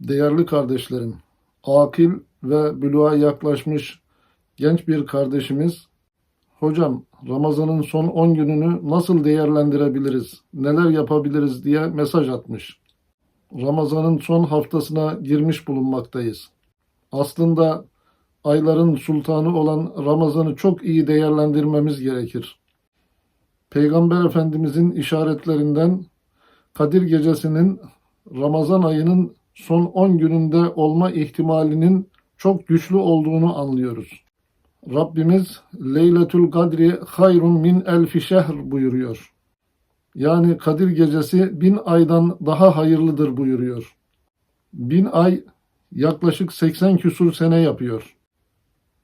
Değerli kardeşlerim, akil ve büluğa yaklaşmış genç bir kardeşimiz, hocam Ramazan'ın son 10 gününü nasıl değerlendirebiliriz, neler yapabiliriz diye mesaj atmış. Ramazan'ın son haftasına girmiş bulunmaktayız. Aslında ayların sultanı olan Ramazan'ı çok iyi değerlendirmemiz gerekir. Peygamber Efendimizin işaretlerinden Kadir Gecesi'nin Ramazan ayının son 10 gününde olma ihtimalinin çok güçlü olduğunu anlıyoruz. Rabbimiz Leyletül Kadri hayrun min elfi şehr buyuruyor. Yani Kadir Gecesi bin aydan daha hayırlıdır buyuruyor. Bin ay yaklaşık 80 küsur sene yapıyor.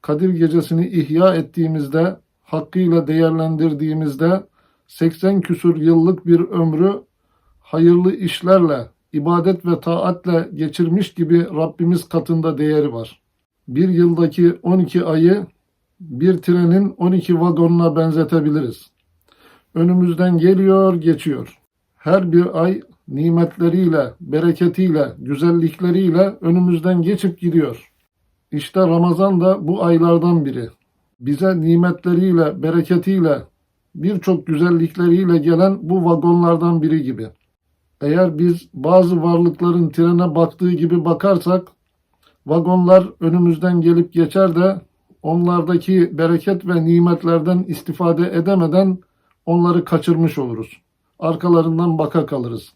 Kadir Gecesi'ni ihya ettiğimizde, hakkıyla değerlendirdiğimizde 80 küsur yıllık bir ömrü hayırlı işlerle, ibadet ve taatle geçirmiş gibi Rabbimiz katında değeri var. Bir yıldaki 12 ayı bir trenin 12 vagonuna benzetebiliriz. Önümüzden geliyor, geçiyor. Her bir ay nimetleriyle, bereketiyle, güzellikleriyle önümüzden geçip gidiyor. İşte Ramazan da bu aylardan biri. Bize nimetleriyle, bereketiyle, birçok güzellikleriyle gelen bu vagonlardan biri gibi. Eğer biz bazı varlıkların trene baktığı gibi bakarsak, vagonlar önümüzden gelip geçer de onlardaki bereket ve nimetlerden istifade edemeden onları kaçırmış oluruz. Arkalarından baka kalırız.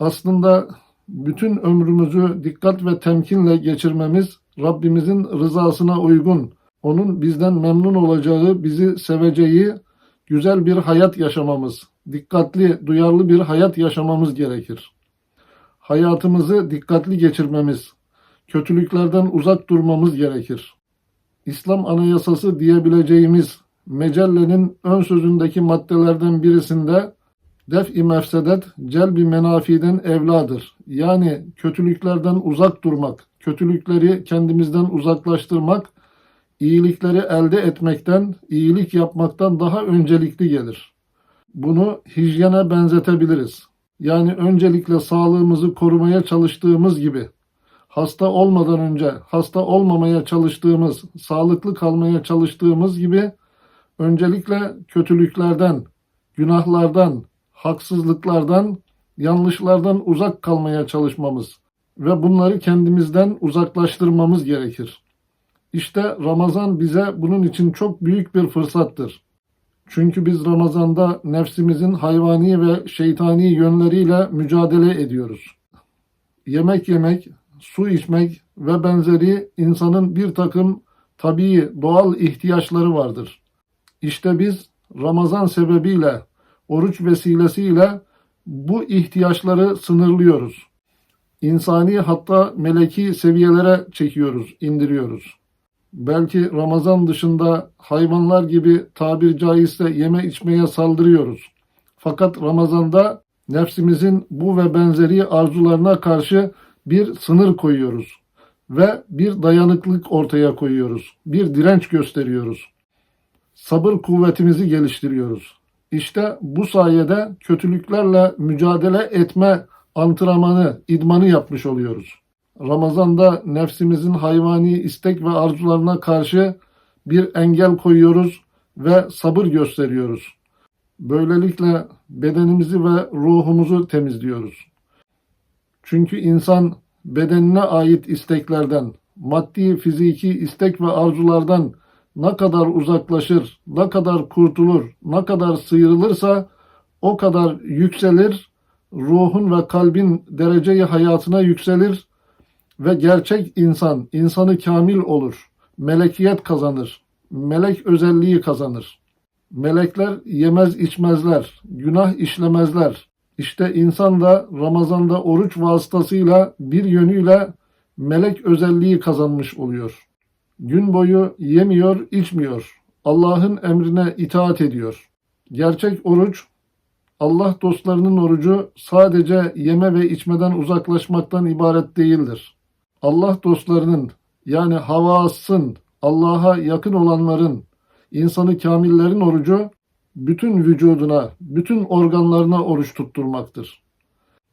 Aslında bütün ömrümüzü dikkat ve temkinle geçirmemiz Rabbimizin rızasına uygun, onun bizden memnun olacağı, bizi seveceği güzel bir hayat yaşamamız, dikkatli, duyarlı bir hayat yaşamamız gerekir. Hayatımızı dikkatli geçirmemiz, kötülüklerden uzak durmamız gerekir. İslam Anayasası diyebileceğimiz mecellenin ön sözündeki maddelerden birisinde def-i mefsedet celbi menafiden evladır. Yani kötülüklerden uzak durmak, kötülükleri kendimizden uzaklaştırmak, iyilikleri elde etmekten, iyilik yapmaktan daha öncelikli gelir. Bunu hijyene benzetebiliriz. Yani öncelikle sağlığımızı korumaya çalıştığımız gibi hasta olmadan önce hasta olmamaya çalıştığımız, sağlıklı kalmaya çalıştığımız gibi öncelikle kötülüklerden, günahlardan, haksızlıklardan, yanlışlardan uzak kalmaya çalışmamız ve bunları kendimizden uzaklaştırmamız gerekir. İşte Ramazan bize bunun için çok büyük bir fırsattır. Çünkü biz Ramazan'da nefsimizin hayvani ve şeytani yönleriyle mücadele ediyoruz. Yemek yemek, su içmek ve benzeri insanın bir takım tabii doğal ihtiyaçları vardır. İşte biz Ramazan sebebiyle, oruç vesilesiyle bu ihtiyaçları sınırlıyoruz. İnsani hatta meleki seviyelere çekiyoruz, indiriyoruz. Belki Ramazan dışında hayvanlar gibi tabir caizse yeme içmeye saldırıyoruz. Fakat Ramazan'da nefsimizin bu ve benzeri arzularına karşı bir sınır koyuyoruz ve bir dayanıklık ortaya koyuyoruz. Bir direnç gösteriyoruz. Sabır kuvvetimizi geliştiriyoruz. İşte bu sayede kötülüklerle mücadele etme antrenmanı, idmanı yapmış oluyoruz. Ramazan'da nefsimizin hayvani istek ve arzularına karşı bir engel koyuyoruz ve sabır gösteriyoruz. Böylelikle bedenimizi ve ruhumuzu temizliyoruz. Çünkü insan bedenine ait isteklerden, maddi, fiziki istek ve arzulardan ne kadar uzaklaşır, ne kadar kurtulur, ne kadar sıyrılırsa o kadar yükselir, ruhun ve kalbin dereceyi hayatına yükselir ve gerçek insan, insanı kamil olur. Melekiyet kazanır. Melek özelliği kazanır. Melekler yemez içmezler, günah işlemezler. İşte insan da Ramazan'da oruç vasıtasıyla bir yönüyle melek özelliği kazanmış oluyor. Gün boyu yemiyor, içmiyor. Allah'ın emrine itaat ediyor. Gerçek oruç, Allah dostlarının orucu sadece yeme ve içmeden uzaklaşmaktan ibaret değildir. Allah dostlarının yani havasın, Allah'a yakın olanların, insanı kamillerin orucu bütün vücuduna, bütün organlarına oruç tutturmaktır.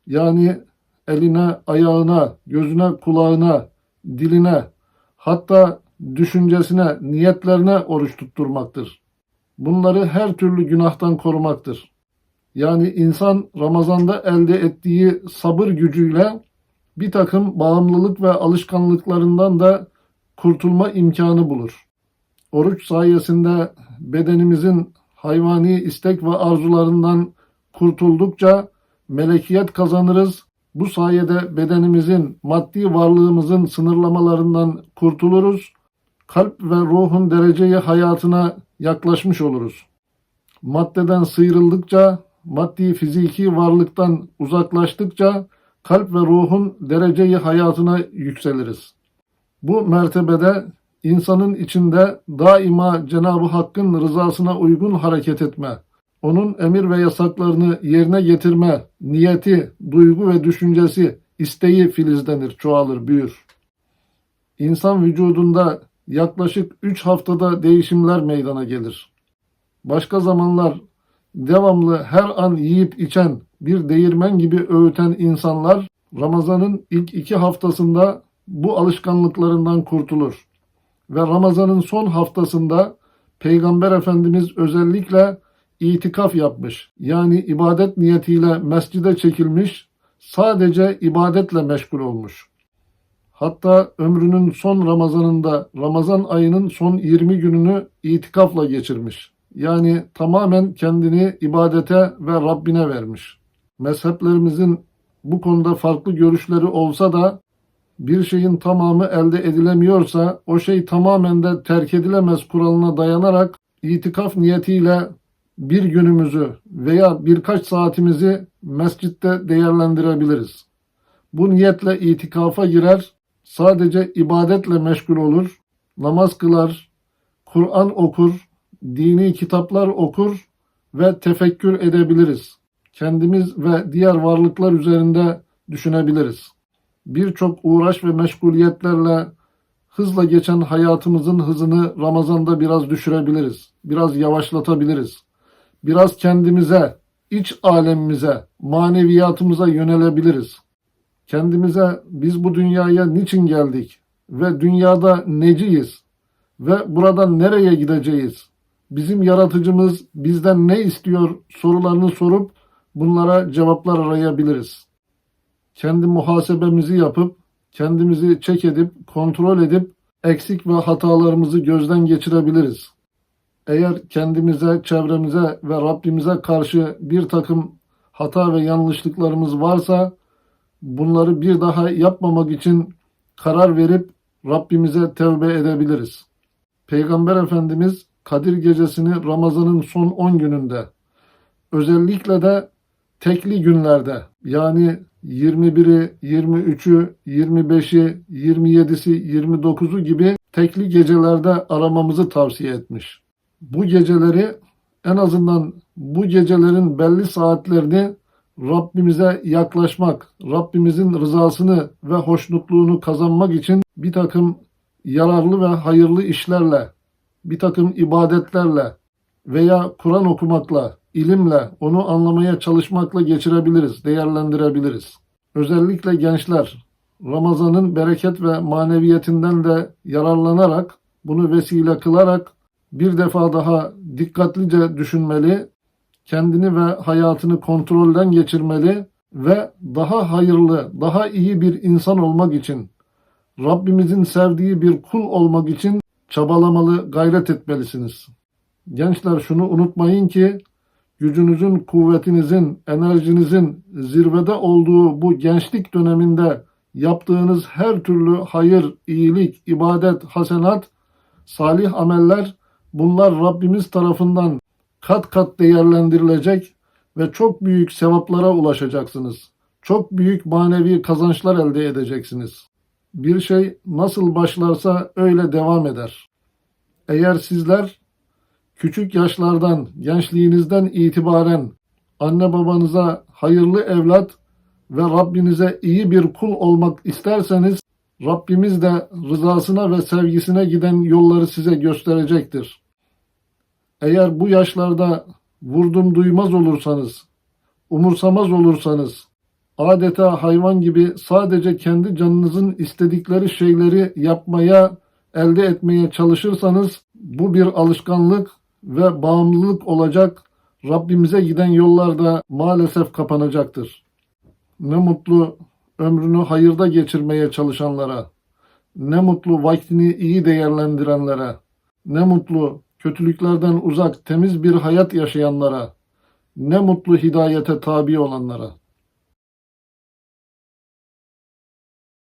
Yani eline, ayağına, gözüne, kulağına, diline, hatta düşüncesine, niyetlerine oruç tutturmaktır. Bunları her türlü günahtan korumaktır. Yani insan Ramazan'da elde ettiği sabır gücüyle bir takım bağımlılık ve alışkanlıklarından da kurtulma imkanı bulur. Oruç sayesinde bedenimizin hayvani istek ve arzularından kurtuldukça melekiyet kazanırız. Bu sayede bedenimizin, maddi varlığımızın sınırlamalarından kurtuluruz. Kalp ve ruhun dereceyi hayatına yaklaşmış oluruz. Maddeden sıyrıldıkça, maddi fiziki varlıktan uzaklaştıkça kalp ve ruhun dereceyi hayatına yükseliriz. Bu mertebede insanın içinde daima Cenab-ı Hakk'ın rızasına uygun hareket etme, onun emir ve yasaklarını yerine getirme niyeti, duygu ve düşüncesi, isteği filizlenir, çoğalır, büyür. İnsan vücudunda yaklaşık 3 haftada değişimler meydana gelir. Başka zamanlar devamlı her an yiyip içen bir değirmen gibi öğüten insanlar Ramazan'ın ilk iki haftasında bu alışkanlıklarından kurtulur. Ve Ramazan'ın son haftasında Peygamber Efendimiz özellikle itikaf yapmış. Yani ibadet niyetiyle mescide çekilmiş, sadece ibadetle meşgul olmuş. Hatta ömrünün son Ramazanında Ramazan ayının son 20 gününü itikafla geçirmiş. Yani tamamen kendini ibadete ve Rabbine vermiş. Mezheplerimizin bu konuda farklı görüşleri olsa da bir şeyin tamamı elde edilemiyorsa o şey tamamen de terk edilemez kuralına dayanarak itikaf niyetiyle bir günümüzü veya birkaç saatimizi mescitte değerlendirebiliriz. Bu niyetle itikafa girer, sadece ibadetle meşgul olur, namaz kılar, Kur'an okur, dini kitaplar okur ve tefekkür edebiliriz. Kendimiz ve diğer varlıklar üzerinde düşünebiliriz. Birçok uğraş ve meşguliyetlerle hızla geçen hayatımızın hızını Ramazan'da biraz düşürebiliriz. Biraz yavaşlatabiliriz. Biraz kendimize, iç alemimize, maneviyatımıza yönelebiliriz. Kendimize biz bu dünyaya niçin geldik ve dünyada neciyiz ve buradan nereye gideceğiz? Bizim yaratıcımız bizden ne istiyor sorularını sorup bunlara cevaplar arayabiliriz. Kendi muhasebemizi yapıp kendimizi çek edip kontrol edip eksik ve hatalarımızı gözden geçirebiliriz. Eğer kendimize, çevremize ve Rabbimize karşı bir takım hata ve yanlışlıklarımız varsa bunları bir daha yapmamak için karar verip Rabbimize tevbe edebiliriz. Peygamber Efendimiz Kadir Gecesini Ramazan'ın son 10 gününde özellikle de tekli günlerde yani 21'i, 23'ü, 25'i, 27'si, 29'u gibi tekli gecelerde aramamızı tavsiye etmiş. Bu geceleri en azından bu gecelerin belli saatlerini Rabbimize yaklaşmak, Rabbimizin rızasını ve hoşnutluğunu kazanmak için bir takım yararlı ve hayırlı işlerle, bir takım ibadetlerle veya Kur'an okumakla, ilimle, onu anlamaya çalışmakla geçirebiliriz, değerlendirebiliriz. Özellikle gençler Ramazan'ın bereket ve maneviyetinden de yararlanarak, bunu vesile kılarak bir defa daha dikkatlice düşünmeli, kendini ve hayatını kontrolden geçirmeli ve daha hayırlı, daha iyi bir insan olmak için, Rabbimizin sevdiği bir kul olmak için çabalamalı, gayret etmelisiniz. Gençler şunu unutmayın ki gücünüzün, kuvvetinizin, enerjinizin zirvede olduğu bu gençlik döneminde yaptığınız her türlü hayır, iyilik, ibadet, hasenat, salih ameller bunlar Rabbimiz tarafından kat kat değerlendirilecek ve çok büyük sevaplara ulaşacaksınız. Çok büyük manevi kazançlar elde edeceksiniz. Bir şey nasıl başlarsa öyle devam eder. Eğer sizler küçük yaşlardan, gençliğinizden itibaren anne babanıza hayırlı evlat ve Rabbinize iyi bir kul olmak isterseniz Rabbimiz de rızasına ve sevgisine giden yolları size gösterecektir. Eğer bu yaşlarda vurdum duymaz olursanız, umursamaz olursanız, adeta hayvan gibi sadece kendi canınızın istedikleri şeyleri yapmaya, elde etmeye çalışırsanız bu bir alışkanlık ve bağımlılık olacak. Rabbimize giden yollar da maalesef kapanacaktır. Ne mutlu ömrünü hayırda geçirmeye çalışanlara, ne mutlu vaktini iyi değerlendirenlere, ne mutlu kötülüklerden uzak temiz bir hayat yaşayanlara, ne mutlu hidayete tabi olanlara.